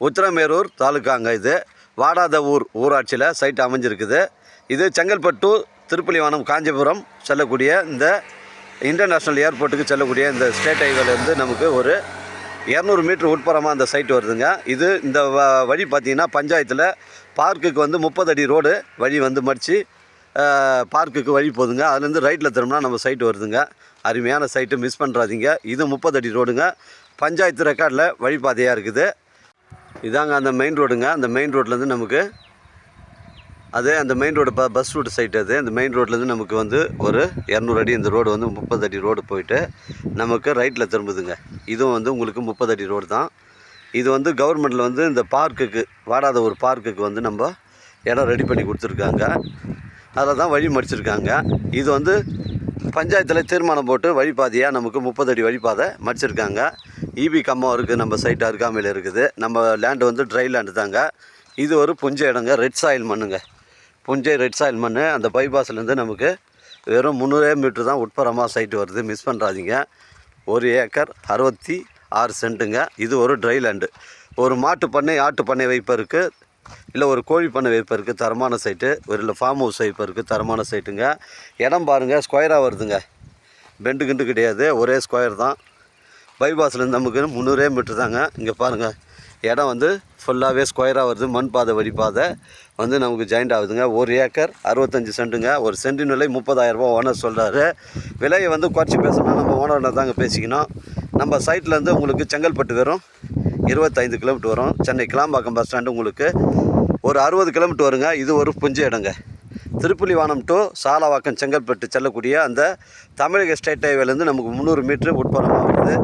உத்திரமேரூர் தாலுக்காங்க இது. வாடாத ஊர் ஊராட்சியில் சைட் அமைஞ்சிருக்குது. இது செங்கல்பட்டு திருப்பலிவானம் காஞ்சிபுரம் செல்லக்கூடிய இந்த இன்டர்நேஷ்னல் ஏர்போர்ட்டுக்கு செல்லக்கூடிய இந்த ஸ்டேட் ஹைவேலேருந்து நமக்கு ஒரு இரநூறு மீட்ரு உட்புறமாக அந்த சைட் வருதுங்க. இது இந்த வ- வழி பார்த்தீங்கன்னா பஞ்சாயத்தில் பார்க்குக்கு வந்து முப்பது அடி ரோடு வழி வந்து மடித்து பார்க்குக்கு வழி போகுதுங்க அதுலேருந்து ரைட்டில் திரும்பினா நம்ம சைட்டு வருதுங்க. அருமையான சைட்டு மிஸ் பண்ணுறாதீங்க இது முப்பது அடி ரோடுங்க பஞ்சாயத்து ரெக்கார்டில் வழிபாதையாக இருக்குது. இதாங்க அந்த மெயின் ரோடுங்க அந்த மெயின் ரோட்லேருந்து நமக்கு அது அந்த மெயின் ரோடு ப பஸ் ரூட் சைட் அது. அந்த மெயின் ரோட்லேருந்து நமக்கு வந்து ஒரு இரநூறு அடி இந்த ரோடு வந்து முப்பது அடி ரோடு போயிட்டு நமக்கு ரைட்டில் திரும்புதுங்க. இதுவும் வந்து உங்களுக்கு முப்பது அடி ரோடு தான். இது வந்து கவர்மெண்ட்டில் வந்து இந்த பார்க்குக்கு வாடாத ஒரு பார்க்குக்கு வந்து நம்ம இடம் ரெடி பண்ணி கொடுத்துருக்காங்க. அதில் தான் வழி மடிச்சிருக்காங்க. இது வந்து பஞ்சாயத்தில் தீர்மானம் போட்டு வழிபாதையாக நமக்கு முப்பது அடி வழிபாதை மடிச்சிருக்காங்க. ஈபி கம்பம் இருக்குது நம்ம சைட் அருகாமையில் இருக்குது. நம்ம லேண்டு வந்து ட்ரை லேண்டு தாங்க. இது ஒரு புஞ்சை இடங்க ரெட் சாயில் மண்ணுங்க. புஞ்சை ரெட் சாயில் மண் அந்த பைபாஸ்லேருந்து நமக்கு வெறும் முந்நூறே மீட்ரு தான் உட்புறமாக சைட்டு வருது. மிஸ் பண்ணுறாதீங்க ஒரு ஏக்கர் அறுபத்தி ஆறு சென்ட்டுங்க. இது ஒரு ட்ரை லேண்டு ஒரு மாட்டு பண்ணை ஆட்டு பண்ணை வைப்பருக்கு இல்லை ஒரு கோழி பண்ணை வைப்பருக்கு தரமான சைட்டு ஒரு இல்லை ஃபார்ம் ஹவுஸ் வைப்பருக்கு தரமான சைட்டுங்க இடம் பாருங்கள் ஸ்கொயராக வருதுங்க. பெண்டு கிண்டு கிடையாது. ஒரே ஸ்கொயர் தான். பைபாஸ்லேருந்து நமக்கு முந்நூறே மீட்ரு தாங்க. இங்கே பாருங்கள் இடம் வந்து ஃபுல்லாகவே ஸ்கொயராக வருது. மண் பாதை வழிபாதை வந்து நமக்கு ஜாயிண்ட் ஆகுதுங்க. ஒரு ஏக்கர் அறுபத்தஞ்சு சென்ட்டுங்க. ஒரு சென்டின் விலை முப்பதாயிரரூபா ஓனர் சொல்கிறாரு விலையை வந்து குறைச்சி பேசணும்னா நம்ம ஓனர்கிட்ட தாங்க பேசிக்கணும். நம்ம சைட்லேருந்து உங்களுக்கு செங்கல்பட்டு வரும். இருபத்தைந்து கிலோமீட்டர் வரும். சென்னை கிளாம்பாக்கம் பஸ் ஸ்டாண்டு உங்களுக்கு ஒரு அறுபது கிலோமீட்டர் வருங்க. இது ஒரு புஞ்ச இடங்க. திருப்புலிவானம் டு சாலவாக்கம் செங்கல்பட்டு செல்லக்கூடிய அந்த தமிழக ஸ்டேட் ஹைவேலேருந்து நமக்கு முந்நூறு மீட்ரு உட்புறமாக வருது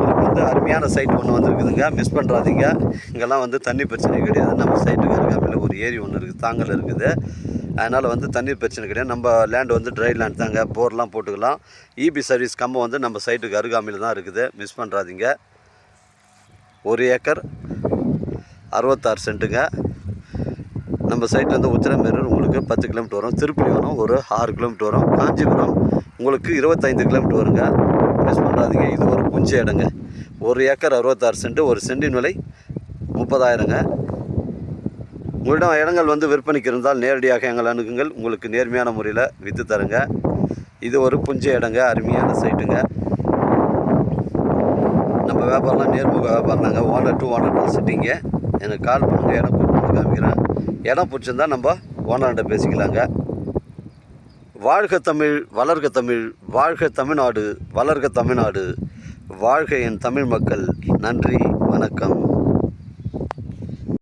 நமக்கு வந்து அருமையான சைட் ஒன்று வந்துருக்குதுங்க. மிஸ் பண்ணுறாதீங்க இங்கெல்லாம் வந்து தண்ணி பிரச்சனை கிடையாது. நம்ம சைட்டுக்கு அருகாமையில் ஒரு ஏரி ஒன்று இருக்குது. தாங்கல் இருக்குது. அதனால் வந்து தண்ணீர் பிரச்சனை கிடையாது. நம்ம லேண்ட் வந்து ட்ரை லேண்ட் தாங்க. போர்லாம் போட்டுக்கலாம். இபி சர்வீஸ் கம்பம் வந்து நம்ம சைட்டுக்கு அருகாமையில் தான் இருக்குது. மிஸ் பண்ணுறாதீங்க ஒரு ஏக்கர் அறுபத்தாறு சென்ட்டுங்க நம்ம சைட்லேருந்து வந்து உத்திரமேரூர் உங்களுக்கு பத்து கிலோமீட்டர் வரும். திருப்புலிவனம் ஒரு ஆறு கிலோமீட்டர் வரும். காஞ்சிபுரம் உங்களுக்கு இருபத்தைந்து கிலோமீட்டர் வருங்க. மிஸ் பண்ணுறாதீங்க இது ஒரு புஞ்ச இடங்க. ஒரு ஏக்கர் அறுபத்தாறு சென்ட்டு ஒரு சென்டின் விலை முப்பதாயிரங்க. உங்களிடம் இடங்கள் வந்து விற்பனைக்கு இருந்தால் நேரடியாக எங்கள் அணுகுங்கள். உங்களுக்கு நேர்மையான முறையில் விற்று தருங்க. இது ஒரு புஞ்ச இடங்க. அருமையான சைட்டுங்க நம்ம வியாபாரம்லாம் நேர்முக வியாபாரம் தாங்க ஓனர் டூ ஓனர் டூ சிட்டிங்க எனக்கு கால் பண்ணுங்கள் இடம் கூப்பிட்டு காமிக்கிறேன். இடம் பிடிச்சிருந்தா நம்ம ஓனர்கிட்ட பேசிக்கலாங்க. வாழ்க தமிழ் வளர்க தமிழ் வாழ்க தமிழ்நாடு வளர்க தமிழ்நாடு வாழ்க என் தமிழ் மக்கள். நன்றி வணக்கம்.